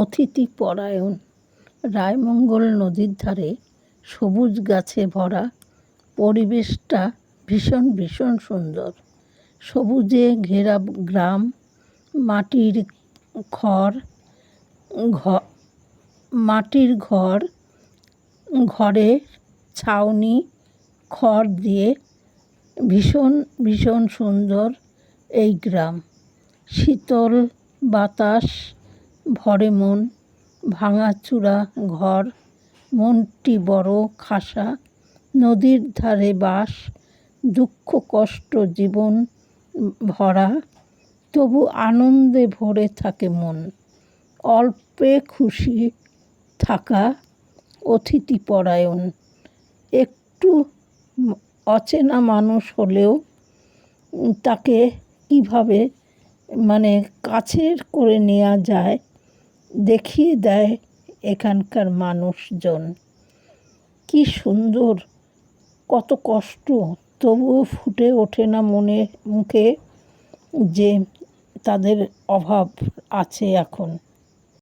অতিথি পরায়ণ। রায়মঙ্গল নদীর ধারে সবুজ গাছে ভরা পরিবেশটা ভীষণ ভীষণ সুন্দর। সবুজে ঘেরা গ্রাম, মাটির ঘর মাটির ঘর, ঘরে ছাউনি, খড় দিয়ে ভীষণ ভীষণ সুন্দর এই গ্রাম। শীতল বাতাস ভরে মন ভাঙাচোরা ঘর, মনটি বড় খাসা, নদীর ধারে বাস, দুঃখ কষ্ট জীবন ভরা, তবু আনন্দে ভরে থাকে মন। অল্পে খুশি থাকা অতিথি পরায়ণ। একটু অচেনা মানুষ হলেও তাকে কীভাবে মানে কাছের করে নেওয়া যায় দেখিয়ে দেয় এখানকার মানুষজন। কি সুন্দর, কত কষ্ট। তবুও ফুটে ওঠে না মনে, মুখে যে তাদের অভাব আছে এখন।